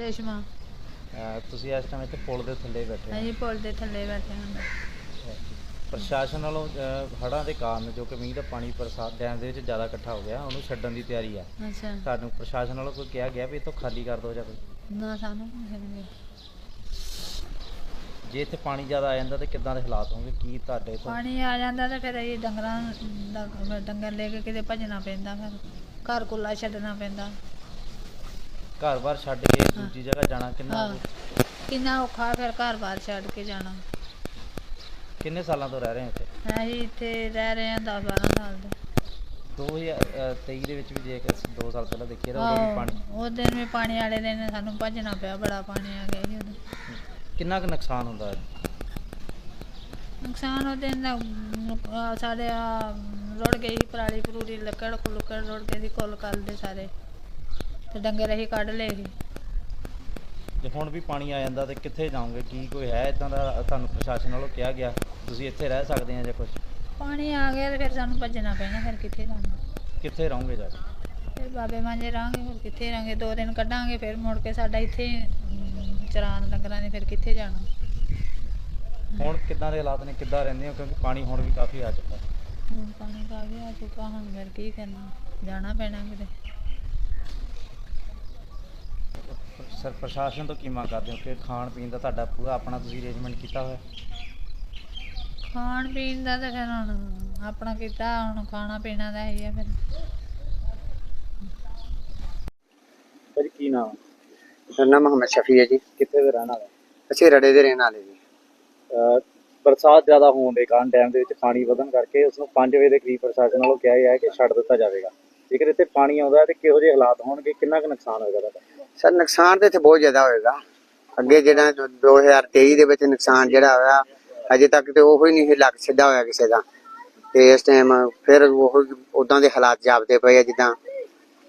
ਰੇਸ਼ਮਾ। ਅਹ ਤੁਸੀਂ ਇਸ ਟਾਈਮ ਇੱਥੇ ਪੁਲ ਦੇ ਥੱਲੇ ਬੈਠੇ ਹੋ। ਅਸੀਂ ਪੁਲ ਦੇ ਥੱਲੇ ਬੈਠੇ ਹਾਂ ਪ੍ਰਸ਼ਾਸਨ ਵੱਲੋਂ ਅਹ, ਹੜ੍ਹਾਂ ਦੇ ਕਾਰਨ ਜੋ ਕਿ ਮੀਂਹ ਦਾ ਪਾਣੀ ਬਰਸਾਤ ਡੈਮ ਦੇ ਵਿੱਚ ਜ਼ਿਆਦਾ ਇਕੱਠਾ ਹੋ ਗਿਆ ਉਹਨੂੰ ਛੱਡਣ ਦੀ ਤਿਆਰੀ ਆ। ਅੱਛਾ। ਤੁਹਾਨੂੰ ਪ੍ਰਸ਼ਾਸਨ ਵੱਲੋਂ ਕੋਈ ਕਿਹਾ ਗਿਆ ਵੀ ਇਹ ਤੋਂ ਖਾਲੀ ਕਰ ਦਿਓ ਜਾਂ ਕੋਈ? ਨਾ ਸਾਨੂੰ ਕੁਛ ਨੀ ਮਿਲਿਆ। ਜੇ ਇੱਥੇ ਪਾਣੀ ਜ਼ਿਆਦਾ ਆ ਜਾਂਦਾ ਤੇ ਕਿੱਦਾਂ ਦੇ ਹਾਲਾਤ ਹੋਣਗੇ? ਕੀ ਤੁਹਾਡੇ ਤੋਂ ਪਾਣੀ ਆ ਜਾਂਦਾ ਤੇ ਫਿਰ ਅਸੀਂ ਡੰਗਰਾਂ ਦਾ ਡੰਗਰ ਲੈ ਕੇ ਕਿਤੇ ਭੱਜਣਾ ਪੈਂਦਾ ਫਿਰ ਘਰ ਕੁੱਲਾ ਛੱਡਣਾ ਪੈਂਦਾ। ਘਰ-ਬਾਰ ਛੱਡ ਕੇ ਦੂਜੀ ਜਗ੍ਹਾ ਜਾਣਾ ਕਿੰਨਾ ਕਿੰਨਾ ਔਖਾ ਫਿਰ ਘਰ-ਬਾਰ ਛੱਡ ਕੇ ਜਾਣਾ। ਕਿੰਨੇ ਸਾਲਾਂ ਤੋਂ ਰਹਿ ਰਹੇ ਹੋ ਇੱਥੇ? ਅਸੀਂ ਇੱਥੇ ਰਹਿ ਰਹੇ ਹਾਂ 10 12 ਸਾਲ ਦੇ 2023 ਦੇ ਵਿੱਚ ਵੀ ਜੇ ਕਿ 2 ਸਾਲ ਪਹਿਲਾਂ ਦੇਖੀਏ ਤਾਂ ਉਦੋਂ ਵੀ ਆਹੋ, ਪਾਣੀ ਉਹ ਦਿਨ ਵੀ ਪਾਣੀ ਵਾਲੇ ਦਿਨ ਸਾਨੂੰ ਭੱਜਣਾ ਪਿਆ ਬੜਾ ਪਾਣੀ ਆ ਗਿਆ ਜੀ ਉਦੋਂ। ਕਿੰਨਾ ਕੁ ਨੁਕਸਾਨ ਹੁੰਦਾ ਹੈ? ਨੁਕਸਾਨ ਉਹ ਦਿਨ ਦਾ ਅਮ, ਆਹ ਸਾਡੇ ਆ ਰੁੜ ਗਈ ਪਰਾਲੀ ਪਰੂਰੀ ਲੱਕੜ ਲੁੱਕੜ ਰੁੜ ਗਏ ਸੀ ਕੁੱਲ ਕੱਲ ਦੇ ਸਾਰੇ। ਤੇ ਡੰਗਰ ਅਸੀਂ ਕੱਢ ਲਏ ਸੀ। ਜੇ ਹੁਣ ਵੀ ਪਾਣੀ ਆ ਜਾਂਦਾ ਤੇ ਕਿੱਥੇ ਜਾਓਗੇ? ਕੀ ਕੋਈ ਹੈ ਇਦਾਂ ਦਾ? ਤੁਹਾਨੂੰ ਪ੍ਰਸ਼ਾਸਨ ਵੱਲੋਂ ਕਿਹਾ ਗਿਆ ਤੁਸੀਂ ਇੱਥੇ ਰਹਿ ਸਕਦੇ ਆ ਜਾਂ ਕੁਝ ਪਾਣੀ ਆ ਗਿਆ ਤੇ ਫਿਰ ਸਾਨੂੰ ਭੱਜਣਾ ਪੈਣਾ ਫਿਰ ਕਿੱਥੇ ਜਾਣਾ? ਕਿੱਥੇ ਰਹੋਗੇ ਜਾ ਕੇ? ਫਿਰ ਬਾਬੇ ਮਾਂਜੇ ਰਾਂਗੇ ਹੋਰ ਕਿੱਥੇ ਰਾਂਗੇ ਦੋ ਦਿਨ ਕੱਢਾਂਗੇ ਫਿਰ ਮੁੜ ਕੇ ਸਾਡਾ ਇੱਥੇ ਅਮ, ਚਰਾਨ ਡੰਗਰਾਂ ਨੇ ਫਿਰ ਕਿੱਥੇ ਜਾਣਾ? ਹੁਣ ਕਿੱਦਾਂ ਦੇ ਹਾਲਾਤ ਨੇ? ਕਿੱਦਾਂ ਰਹਿੰਦੇ ਹੋ? ਕਿਉਂਕਿ ਪਾਣੀ ਹੁਣ ਵੀ ਕਾਫੀ ਆ ਚੁੱਕਾ। ਹੁਣ ਪਾਣੀ ਪਾ ਗਿਆ ਆ ਚੁੱਕਾ ਹੁਣ ਫਿਰ ਕੀ ਕਰਨਾ? ਜਾਣਾ ਪੈਣਾ ਕਿਤੇ। ਸਰ ਪ੍ਰਸ਼ਾਸਨ ਤੋਂ ਕੀ ਮੰਗ ਕਰਦੇ ਹੋ ਕਿ ਖਾਣ ਪੀਣ ਦਾ ਤੁਹਾਡਾ ਪੂਰਾ ਆਪਣਾ ਤੁਸੀਂ ਅਰੇਂਜਮੈਂਟ ਕੀਤਾ ਹੋਇਆ? ਖਾਣ ਪੀਣ ਦਾ ਤਾਂ ਫਿਰ ਹੁਣ ਆਪਣਾ ਕੀਤਾ ਹੁਣ ਖਾਣਾ ਪੀਣਾ ਦਾ ਹੀ ਆ ਫਿਰ। ਭਾਜੀ ਕੀ ਨਾਮ? ਮੇਰਾ ਨਾਮ ਮੁਹੰਮਦ ਸ਼ਫੀ ਹੈ ਜੀ। ਕਿੱਥੇ ਦੇ ਰਹਿਣ ਵਾਲੇ? ਅਸੀਂ ਰੜੇ ਦੇ ਰਹਿਣ ਵਾਲੇ ਜੀ। ਬਰਸਾਤ ਜ਼ਿਆਦਾ ਹੋਣ ਦੇ ਕਾਰਨ ਡੈਮ ਦੇ ਵਿੱਚ ਪਾਣੀ ਵਧਣ ਕਰਕੇ ਉਸ ਨੂੰ 5 ਵਜੇ ਦੇ ਕਰੀਬ ਪ੍ਰਸ਼ਾਸਨ ਵੱਲੋਂ ਕਿਹਾ ਗਿਆ ਹੈ ਕਿ ਛੱਡ ਦਿੱਤਾ ਜਾਵੇਗਾ। ਜੇਕਰ ਇੱਥੇ ਪਾਣੀ ਆਉਂਦਾ ਹੈ ਤੇ ਕਿਹੋ ਜਿਹੇ ਹਾਲਾਤ ਹੋਣਗੇ ਕਿੰਨਾ ਕੁ ਨੁਕਸਾਨ ਹੋਏਗਾ ਤੁਹਾਡਾ? ਸਰ ਨੁਕਸਾਨ ਤੇ ਇੱਥੇ ਬਹੁਤ ਜ਼ਿਆਦਾ ਹੋਏਗਾ। ਅੱਗੇ ਜਿਹੜਾ 2023 ਦੇ ਵਿੱਚ ਨੁਕਸਾਨ ਜਿਹੜਾ ਹੋਇਆ ਅਜੇ ਤੱਕ ਤੇ ਉਹ ਹੀ ਨਹੀਂ ਲੱਗ ਸਿੱਧਾ ਹੋਇਆ ਕਿਸੇ ਦਾ। ਤੇ ਇਸ ਟਾਈਮ ਫਿਰ ਉਹ ਉਦਾਂ ਦੇ ਹਾਲਾਤ ਜਾਪਦੇ ਪਏ ਆ ਜਿੱਦਾਂ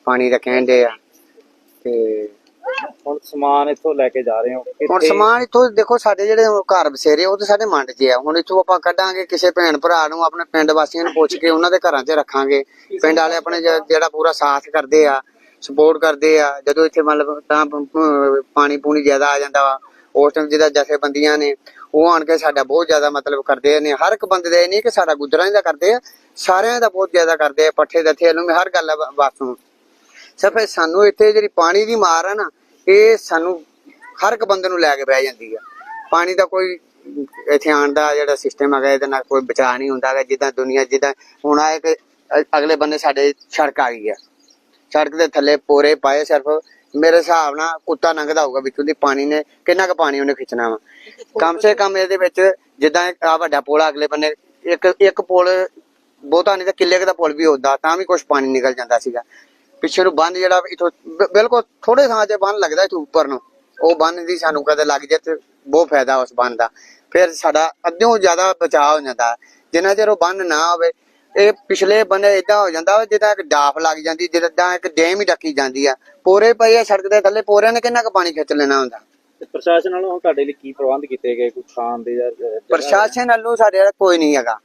ਪਾਣੀ ਦਾ ਕਹਿੰਦੇ ਆ। ਤੇ ਹੁਣ ਸਮਾਨ ਇੱਥੋਂ ਲੈ ਕੇ ਜਾ ਰਹੇ ਹੋ ਹੁਣ ਸਮਾਨ ਇੱਥੋਂ ਦੇਖੋ ਸਾਡੇ ਜਿਹੜੇ ਘਰ ਬਸੇਰੇ ਉਹ ਤੇ ਸਾਡੇ ਮੰਡ 'ਚ ਆ। ਹੁਣ ਇੱਥੋਂ ਆਪਾਂ ਕੱਢਾਂਗੇ ਕਿਸੇ ਭੈਣ ਭਰਾ ਨੂੰ ਆਪਣੇ ਪਿੰਡ ਵਾਸੀਆਂ ਨੂੰ ਪੁੱਛ ਕੇ ਉਹਨਾਂ ਦੇ ਘਰਾਂ 'ਚ ਰੱਖਾਂਗੇ। ਪਿੰਡ ਵਾਲੇ ਆਪਣੇ ਜਿਹੜਾ ਪੂਰਾ ਸਾਥ ਕਰਦੇ ਆ। ਸਪੋਰਟ ਕਰਦੇ ਆ। ਜਦੋਂ ਇੱਥੇ ਮਤਲਬ ਤਾਂ ਪਾਣੀ ਪੂਣੀ ਜ਼ਿਆਦਾ ਆ ਜਾਂਦਾ ਵਾ, ਉਸ ਟਾਈਮ ਜਿਹਦਾ ਜਥੇਬੰਦੀਆਂ ਨੇ, ਉਹ ਆਣ ਕੇ ਸਾਡਾ ਬਹੁਤ ਜ਼ਿਆਦਾ ਮਤਲਬ ਕਰਦੇ ਨੇ। ਹਰ ਇੱਕ ਬੰਦੇ ਦਾ ਇਹ ਨਹੀਂ ਕਿ ਸਾਡਾ ਗੁੱਜਰਾਂ ਹੀ ਦਾ ਕਰਦੇ ਆ, ਸਾਰਿਆਂ ਦਾ ਬਹੁਤ ਜ਼ਿਆਦਾ ਕਰਦੇ ਆ, ਪੱਠੇ ਦੱਥੇ ਨੂੰ ਹਰ ਗੱਲ ਆ ਬਸ ਸਿਰਫ ਸਾਨੂੰ ਇੱਥੇ ਜਿਹੜੀ ਪਾਣੀ ਦੀ ਮਾਰ ਆ ਨਾ, ਇਹ ਸਾਨੂੰ ਹਰ ਇੱਕ ਬੰਦੇ ਨੂੰ ਲੈ ਕੇ ਬਹਿ ਜਾਂਦੀ ਆ। ਪਾਣੀ ਦਾ ਕੋਈ ਇੱਥੇ ਆਉਣ ਦਾ ਜਿਹੜਾ ਸਿਸਟਮ ਹੈਗਾ, ਇਹਦੇ ਨਾਲ ਕੋਈ ਬਚਾਅ ਨਹੀਂ ਹੁੰਦਾ ਹੈਗਾ, ਜਿੱਦਾਂ ਦੁਨੀਆ ਜਿੱਦਾਂ ਹੁਣ ਆਏ ਕਿ ਅਗਲੇ ਬੰਦੇ ਸਾਡੇ ਸੜਕ ਆ ਗਈ ਆ। ਸੜਕ ਦੇ ਥੱਲੇ ਪੋਰੇ ਪਾਏ ਸਿਰਫ। ਮੇਰੇ ਹਿਸਾਬ ਨਾਲ ਕੁੱਤਾ ਲੰਘਦਾ ਹੋਊਗਾ ਵਿੱਚੋਂ ਦੀ ਪਾਣੀ ਨੇ। ਕਿੰਨਾ ਕੁ ਪਾਣੀ ਉਹਨੇ ਖਿੱਚਣਾ ਵਾ? ਕਮ ਸੇ ਕਮ ਇਹਦੇ ਵਿੱਚ ਜਿੱਦਾਂ ਆ ਵੱਡਾ ਪੁਲ ਅਗਲੇ ਬੰਨੇ ਇੱਕ ਇੱਕ ਪੁਲ ਬਹੁਤਾ ਨਹੀਂ ਤਾਂ ਕਿੱਲੇ ਦਾ ਪੁਲ ਵੀ ਹੁੰਦਾ, ਤਾਂ ਵੀ ਕੁਝ ਪਾਣੀ ਨਿਕਲ ਜਾਂਦਾ ਸੀਗਾ। ਪਿੱਛੇ ਨੂੰ ਬੰਦ ਜਿਹੜਾ ਇਥੋਂ ਬਿਲਕੁਲ ਥੋੜੇ ਥਾਂ 'ਚ ਬੰਨ ਲੱਗਦਾ ਇਥੋਂ ਉੱਪਰ ਨੂੰ। ਉਹ ਬੰਨ ਦੀ ਸਾਨੂੰ ਕਦੇ ਲੱਗ ਜਾਏ ਤੇ ਬਹੁਤ ਫਾਇਦਾ ਉਸ ਬੰਨ ਦਾ। ਫਿਰ ਸਾਡਾ ਅੱਧਿਓਂ ਜ਼ਿਆਦਾ ਬਚਾਅ ਹੋ ਜਾਂਦਾ। ਜਿੰਨਾ ਚਿਰ ਉਹ ਬੰਨ ਨਾ ਹੋਵੇ ਇਹ ਪਿਛਲੇ ਬੰਨੇ ਇਦਾਂ ਹੋ ਜਾਂਦਾ ਜਿੱਦਾਂ ਇੱਕ ਡਾਫ ਲੱਗ ਜਾਂਦੀ ਜਿੱਦਾਂ ਇੱਕ ਡੈਮ ਹੀ ਡੱਕੀ ਜਾਂਦੀ ਆ। ਪੋਰੇ ਪਏ ਆ ਸੜਕ ਦੇ ਥੱਲੇ ਪੋਰਿਆਂ ਨੇ ਕਿੰਨਾ ਕੁ ਪਾਣੀ ਖਿੱਚ ਲੈਣਾ ਹੁੰਦਾ? ਤੇ ਪ੍ਰਸ਼ਾਸਨ ਵੱਲੋਂ ਤੁਹਾਡੇ ਲਈ ਕੀ ਪ੍ਰਬੰਧ ਕੀਤੇ ਗਏ? ਕੋਈ ਖਾਣ ਦੇ ਜਾਂ ਜਗ੍ਹਾ ਦੇ? ਪ੍ਰਸ਼ਾਸਨ ਵੱਲੋਂ ਸਾਡੇ ਨਾਲ ਕੋਈ ਨਹੀਂ ਹੈਗਾ।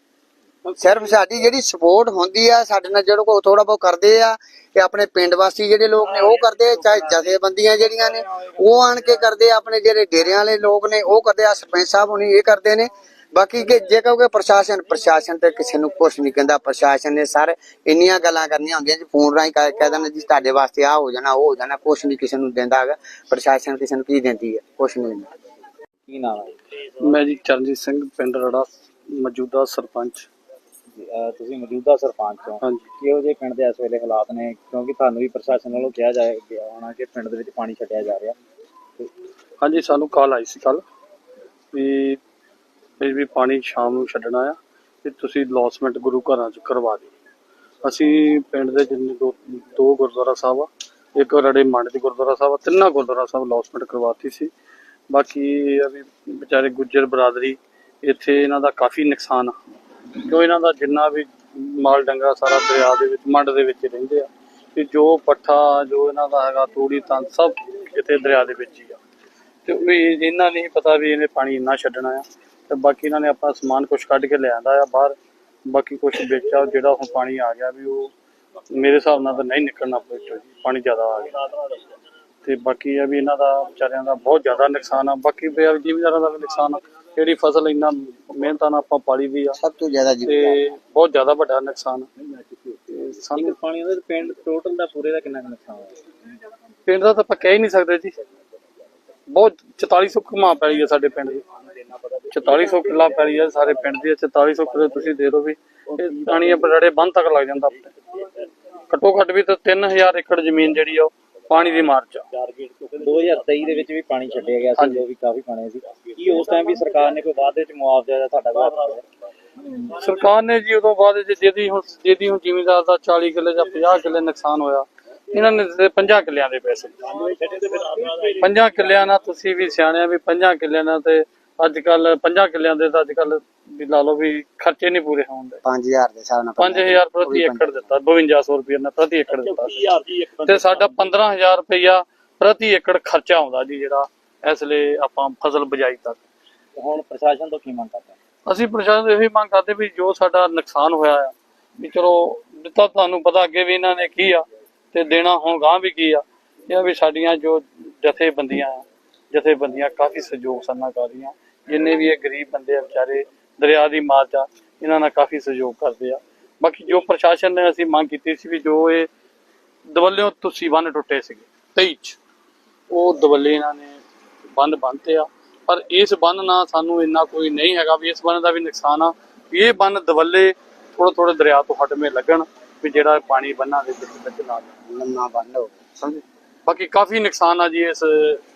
ਸਿਰਫ ਸਾਡੀ ਜਿਹੜੀ ਸਪੋਰਟ ਹੁੰਦੀ ਆ ਸਾਡੇ ਨਾਲ ਜਿਹੜਾ ਕੋ ਥੋੜਾ ਬਹੁਤ ਕਰਦੇ ਆ ਤੇ ਆਪਣੇ ਪਿੰਡ ਵਾਸੀ ਜਿਹੜੇ ਲੋਕ ਨੇ ਉਹ ਕਰਦੇ ਆ, ਚਾਹੇ ਜਥੇਬੰਦੀਆਂ ਜਿਹੜੀਆਂ ਨੇ ਉਹ ਆਣ ਕੇ ਕਰਦੇ ਆ, ਆਪਣੇ ਜਿਹੜੇ ਡੇਰਿਆਂ ਵਾਲੇ ਲੋਕ ਨੇ ਉਹ ਕਰਦੇ ਆ ਸਰਪੰਚ ਸਾਹਿਬ ਹੁਣੀ ਇਹ ਕਰਦੇ ਨੇ। ਬਾਕੀ ਕਿ ਜੇ ਕਹੋਗੇ ਪ੍ਰਸ਼ਾਸਨ ਪ੍ਰਸ਼ਾਸਨ ਤੇ ਕਿਸੇ ਨੂੰ ਕੁਝ ਨਹੀਂ ਕਹਿੰਦਾ ਪ੍ਰਸ਼ਾਸਨ ਨੇ ਸਾਰੇ ਇੰਨੀਆਂ ਗੱਲਾਂ ਕਰਨੀਆਂ ਹੁੰਦੀਆਂ ਜੀ ਫੋਨ ਰਾਹੀਂ ਕਹਿ ਕਹਿ ਦਿੰਦੇ ਜੀ ਤੁਹਾਡੇ ਵਾਸਤੇ ਆ ਹੋ ਜਾਣਾ ਉਹ ਹੋ ਜਾਣਾ ਕੁਝ ਨਹੀਂ ਕਿਸੇ ਨੂੰ ਦਿੰਦਾ ਹੈਗਾ ਪ੍ਰਸ਼ਾਸਨ ਕਿਸੇ ਨੂੰ ਕੀ ਦਿੰਦੀ ਹੈ ਕੁਝ ਨਹੀਂ ਦਿੰਦਾ। ਕੀ ਨਾਮ ਹੈ? ਮੈਂ ਜੀ ਚਰਨਜੀਤ ਸਿੰਘ ਪਿੰਡ ਰੜਾ ਮੌਜੂਦਾ ਸਰਪੰਚ। ਤੁਸੀਂ ਮੌਜੂਦਾ ਸਰਪੰਚ ਹੋ। ਹਾਂਜੀ। ਕਿਹੋ ਜਿਹੇ ਪਿੰਡ ਦੇ ਇਸ ਵੇਲੇ ਹਾਲਾਤ ਨੇ? ਕਿਉਂਕਿ ਤੁਹਾਨੂੰ ਵੀ ਪ੍ਰਸ਼ਾਸਨ ਵੱਲੋਂ ਕਿਹਾ ਜਾਏ ਗਿਆ ਹੋਣਾ ਕਿ ਪਿੰਡ ਦੇ ਵਿੱਚ ਪਾਣੀ ਛੱਡਿਆ ਜਾ ਰਿਹਾ। ਤੇ ਹਾਂਜੀ ਸਾਨੂੰ ਕਾਲ ਆਈ ਸੀ ਕੱਲ ਵੀ ਵੀ ਵੀ ਪਾਣੀ ਸ਼ਾਮ ਨੂੰ ਛੱਡਣਾ ਆ ਤੇ ਤੁਸੀਂ ਲੌਸਮੈਂਟ ਗੁਰੂ ਘਰਾਂ ਚ ਕਰਵਾ ਦਿਓ। ਅਸੀਂ ਪਿੰਡ ਦੇ ਜਿੰਨੇ ਦੋ ਦੋ ਗੁਰਦੁਆਰਾ ਸਾਹਿਬ ਆ ਇੱਕ ਰੜੇ ਮੰਡ ਦੀ ਗੁਰਦੁਆਰਾ ਸਾਹਿਬ ਆ, ਤਿੰਨਾਂ ਗੁਰਦੁਆਰਾ ਸਾਹਿਬ ਲੌਸਮੈਂਟ ਕਰਵਾਤੀ ਸੀ। ਬਾਕੀ ਇਹ ਆ ਵੀ ਵਿਚਾਰੇ ਗੁੱਜਰ ਬਰਾਦਰੀ ਇੱਥੇ ਇਹਨਾਂ ਦਾ ਕਾਫੀ ਨੁਕਸਾਨ ਆ। ਕਿਉਂ ਇਹਨਾਂ ਦਾ ਜਿੰਨਾ ਵੀ ਮਾਲ ਡੰਗਾ ਸਾਰਾ ਦਰਿਆ ਦੇ ਵਿੱਚ ਮੰਡ ਦੇ ਵਿੱਚ ਰਹਿੰਦੇ ਆ ਤੇ ਜੋ ਪੱਠਾ ਜੋ ਇਹਨਾਂ ਦਾ ਹੈਗਾ ਤੂੜੀ ਤਾਂ ਸਭ ਇੱਥੇ ਦਰਿਆ ਦੇ ਵਿੱਚ ਹੀ ਆ। ਤੇ ਵੀ ਇਹਨਾਂ ਨਹੀਂ ਪਤਾ ਵੀ ਇਹਨੇ ਪਾਣੀ ਇੰਨਾ ਛੱਡਣਾ ਆ। ਤੇ ਬਾਕੀ ਇਹਨਾਂ ਨੇ ਆਪਣਾ ਸਮਾਨ ਕੁਝ ਕੱਢ ਕੇ ਲਿਆਂਦਾ ਆ ਬਾਹਰ। ਬਾਕੀ ਕੁਝ ਵੇਚਿਆ ਜਿਹੜਾ ਹੁਣ ਪਾਣੀ ਆ ਗਿਆ ਵੀ ਉਹ ਮੇਰੇ ਹਿਸਾਬ ਨਾਲ ਤਾਂ ਨਹੀਂ ਨਿਕਲਣਾ ਜੀ ਪਾਣੀ ਜ਼ਿਆਦਾ ਆ ਗਿਆ। ਤੇ ਬਾਕੀ ਇਹ ਵੀ ਇਹਨਾਂ ਦਾ ਵਿਚਾਰਿਆਂ ਦਾ ਬਹੁਤ ਜ਼ਿਆਦਾ ਨੁਕਸਾਨ ਆ। ਬਾਕੀ ਵੀ ਜ਼ਿਮੀਦਾਰਾਂ ਦਾ ਵੀ ਨੁਕਸਾਨ ਆ। ਜਿਹੜੀ ਫਸਲ ਇੰਨਾ ਮਿਹਨਤਾਂ ਨਾਲ ਆਪਾਂ ਪਾਲੀ ਦੀ ਆ ਸਭ ਤੋਂ ਜ਼ਿਆਦਾ ਜੀ ਤੇ ਬਹੁਤ ਜ਼ਿਆਦਾ ਵੱਡਾ ਨੁਕਸਾਨ ਆ। ਸਾਨੂੰ ਪਾਣੀ ਤੇ ਪਿੰਡ ਟੋਟਲ ਦਾ ਪੂਰੇ ਦਾ ਕਿੰਨਾ ਕੁ ਨੁਕਸਾਨ ਹੋਇਆ? ਪਿੰਡ ਦਾ ਤਾਂ ਆਪਾਂ ਕਹਿ ਹੀ ਨਹੀਂ ਸਕਦੇ ਜੀ। ਬਹੁਤ 4400 ਘੁਮਾ ਪੈਲੀ ਆ ਸਾਡੇ ਪਿੰਡ ਦੀ। 4400 ਕਿੱਲਾ ਪੈਲੀ ਆ ਸਾਰੇ ਪਿੰਡ ਦੀ 4400 ਕਿੱਲੇ ਤੁਸੀਂ ਦੇ ਦਿਓ ਵੀ। ਇਹ ਪਾਣੀ ਬੜੜੇ ਬੰਦ ਤੱਕ ਲੱਗ ਜਾਂਦਾ ਆਪਣੇ। ਘੱਟੋ ਘੱਟ ਵੀ ਤਾਂ 3000 ਏਕੜ ਜ਼ਮੀਨ ਜਿਹੜੀ ਆ ਉਹ ਪਾਣੀ ਦੀ ਮਾਰ ਚ ਆ। 2023 ਦੇ ਵਿੱਚ ਵੀ ਪਾਣੀ ਛੱਡਿਆ ਗਿਆ ਸੀ। ਜੋ ਵੀ ਕਾਫੀ ਪਾਣੀ ਸੀ। ਕੀ ਉਸ ਟਾਈਮ ਵੀ ਸਰਕਾਰ ਨੇ ਕੋਈ ਵਾਅਦੇ ਚ ਮੁਆਵਜ਼ਾ ਦਾ ਤੁਹਾਡਾ ਵਾਅਦਾ ਸਰਕਾਰ ਨੇ ਜੀ ਉਦੋਂ ਬਾਅਦ ਜੇ ਜਿਹਦੀ ਹੁਣ ਜਿਹਦੀ ਹੁਣ ਜ਼ਿਮੀਦਾਰ ਦਾ 40 ਕਿੱਲੇ ਜਾਂ 50 ਕਿੱਲੇ ਨੁਕਸਾਨ ਹੋਇਆ ਇਹਨਾਂ ਨੇ ਦਿੱਤੇ 50 ਕਿੱਲਿਆਂ ਦੇ ਪੈਸੇ। 50 ਕਿੱਲਿਆਂ ਨਾਲ ਤੁਸੀਂ ਵੀ ਸਿਆਣਿਆ ਵੀ 50 ਕਿੱਲਿਆਂ ਨਾਲ ਤੇ ਅੱਜ ਕੱਲ 50 ਕਿੱਲਿਆਂ ਦੇ ਤਾਂ ਅੱਜ ਕੱਲ ਵੀ ਲਾ ਲਓ ਵੀ ਖਰਚੇ ਨਹੀਂ ਪੂਰੇ ਹੋਣਦੇ 5000 ਦੇ ਹਿਸਾਬ ਨਾਲ 5000 ਪ੍ਰਤੀ ਏਕੜ ਦਿੱਤਾ 5200 ਰੁਪਏ ਨਾਲ ਪ੍ਰਤੀ ਏਕੜ ਦਿੱਤਾ। ਤੇ ਸਾਡਾ 15000 ਰੁਪਇਆ ਪ੍ਰਤੀ ਏਕੜ ਖਰਚਾ ਆਉਂਦਾ ਜੀ ਜਿਹੜਾ ਇਸ ਲਈ ਆਪਾਂ ਫਸਲ ਬਜਾਈ ਤੱਕ। ਹੁਣ ਪ੍ਰਸ਼ਾਸਨ ਤੋਂ ਕੀ ਮੰਗ ਕਰਦੇ? ਅਸੀਂ ਪ੍ਰਸ਼ਾਸਨ ਤੋਂ ਇਹੀ ਮੰਗ ਕਰਦੇ ਵੀ ਜੋ ਸਾਡਾ ਨੁਕਸਾਨ ਹੋਇਆ ਆ ਵੀ ਚਲੋ ਦਿੱਤਾ ਤੁਹਾਨੂੰ ਪਤਾ ਅੱਗੇ ਵੀ ਇਹਨਾਂ ਨੇ ਕੀ ਆ ਤੇ ਦੇਣਾ ਹੁਣ ਗਾਂ ਵੀ ਕੀ ਆ ਇਹ ਵੀ ਸਾਡੀਆਂ ਜੋ ਜਥੇਬੰਦੀਆਂ ਆ ਜਥੇਬੰਦੀਆਂ ਕਾਫੀ ਸਹਿਯੋਗ ਸਾਨਾ ਕਰ ਰਹੀਆਂ। ਜਿੰਨੇ ਵੀ ਇਹ ਗਰੀਬ ਬੰਦੇ ਆ ਵਿਚਾਰੇ ਦਰਿਆ ਦੀ ਮਾਰ ਆ, ਇਹਨਾਂ ਨਾਲ ਕਾਫੀ ਸਹਿਯੋਗ ਕਰਦੇ ਆ। ਬਾਕੀ ਜੋ ਪ੍ਰਸ਼ਾਸਨ ਨੇ ਅਸੀਂ ਮੰਗ ਕੀਤੀ ਸੀ ਵੀ ਜੋ ਇਹ ਦਵੱਲਿਓ ਤੁਸੀਂ ਬੰਨ ਟੁੱਟੇ ਸੀਗੇ 23 ਚ ਉਹ ਦਵੱਲੇ ਇਹਨਾਂ ਨੇ ਬੰਨ ਬੰਨਤੇ ਆ। ਪਰ ਇਸ ਬੰਨ ਨਾਲ ਸਾਨੂੰ ਇੰਨਾ ਕੋਈ ਨਹੀਂ ਹੈਗਾ ਵੀ ਇਸ ਬੰਨ ਦਾ ਵੀ ਨੁਕਸਾਨ ਆ। ਵੀ ਇਹ ਬੰਨ ਦਵੱਲੇ ਥੋੜਾ ਥੋੜਾ ਦਰਿਆ ਤੋਂ ਹਟਵੇਂ ਲੱਗਣ ਵੀ ਜਿਹੜਾ ਪਾਣੀ ਬੰਨਾਂ ਦੇ ਵਿੱਚ ਵਿੱਚ ਨਾ ਜਾਵੇ ਲੰਮਾ ਹੋ ਸਮਝੇ? ਬਾਕੀ ਕਾਫੀ ਨੁਕਸਾਨ ਆ ਜੀ ਇਸ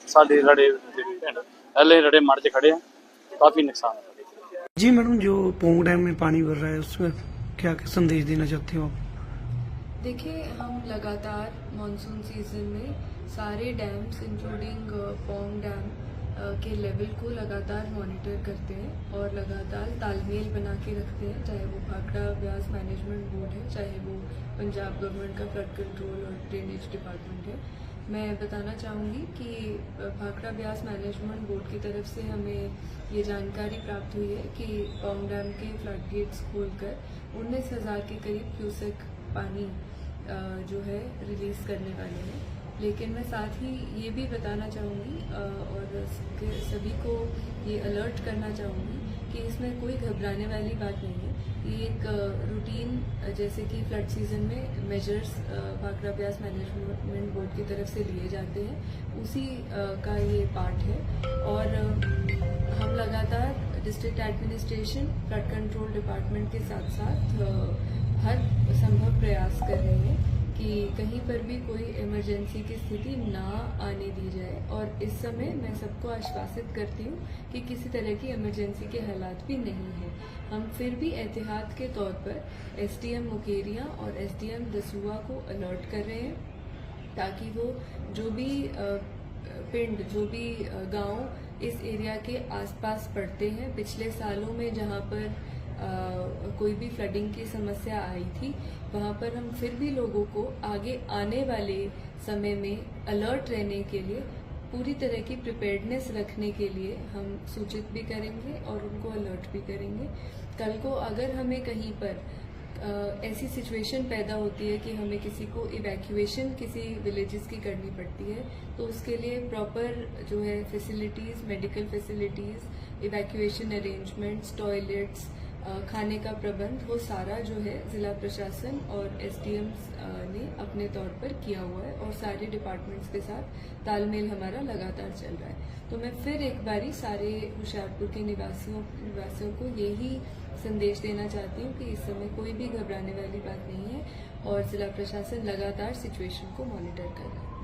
ਸਾਡੇ ਰੜੇ ਦੇ ਪਿੰਡ ਐਲੇ ਰੜੇ ਮੜ ਚ ਖੜੇ ਆ ਕਾਫੀ ਨੁਕਸਾਨ ਆ जी मैडम जो पोंग डैम में पानी भर रहा है उसमें क्या क्या संदेश देना चाहते हो आप देखिए हम लगातार मानसून सीजन में सारे dams including Pong dam uh, के लेवल को लगातार मॉनिटर करते हैं और लगातार तालमेल बना के रखते हैं चाहे वो भाखड़ा व्यास मैनेजमेंट बोर्ड है चाहे वो पंजाब गवर्नमेंट का फ्लड कंट्रोल और ड्रेनेज डिपार्टमेंट है मैं बताना चाहूँगी कि भाखड़ा ब्यास मैनेजमेंट बोर्ड की तरफ़ से हमें ये जानकारी प्राप्त हुई है कि पोंग डैम के फ्लड गेट्स खोलकर उन्नीस हज़ार के करीब क्यूसेक पानी जो है, रिलीज़ करने वाले हैं। लेकिन मैं साथ ही ये भी बताना चाहूँगी और सभी को ये अलर्ट करना चाहूँगी कि इसमें कोई घबराने वाली बात नहीं है। ये एक रूटीन जैसे कि फ्लड सीज़न में measures Bhakra Beas management board की तरफ़ से लिए जाते हैं। उसी का ये पार्ट है। और हम लगातार district administration flood control department के साथ साथ हर संभव प्रयास कर रहे हैं। कि कहीं पर भी कोई इमरजेंसी की स्थिति ना आने दी जाए। और इस समय मैं सबको आश्वासित करती हूँ कि किसी तरह की इमरजेंसी के हालात भी नहीं है। हम फिर भी एहतियात के तौर पर एसडीएम मुकेरिया और एसडीएम दसुआ को अलर्ट कर रहे हैं ताकि वो जो भी पिंड जो भी गाँव इस एरिया के आसपास पड़ते हैं। पिछले सालों में जहाँ पर अ, कोई भी फ्लडिंग की समस्या आई थी वहाँ पर हम फिर भी लोगों को आगे आने वाले समय में अलर्ट रहने के लिए, पूरी तरह की प्रिपेयर्डनेस रखने के लिए हम सूचित भी करेंगे और उनको अलर्ट भी करेंगे। कल को अगर हमें कहीं पर ऐसी सिचुएशन पैदा होती है कि हमें किसी को इवैक्यूएशन किसी विलेजेस की करनी पड़ती है तो उसके लिए प्रॉपर जो है facilities medical facilities evacuation arrangements toilets खाने का प्रबंध वो सारा जो है ज़िला प्रशासन और एस ने अपने तौर पर किया हुआ है और सारे डिपार्टमेंट्स के साथ तालमेल हमारा लगातार चल रहा है। तो मैं फिर एक बारी सारे होशियारपुर के निवासियों निवासियों को यही संदेश देना चाहती हूँ कि इस समय कोई भी घबराने वाली बात नहीं है और जिला प्रशासन लगातार सिचुएशन को मॉनिटर कर रहा है।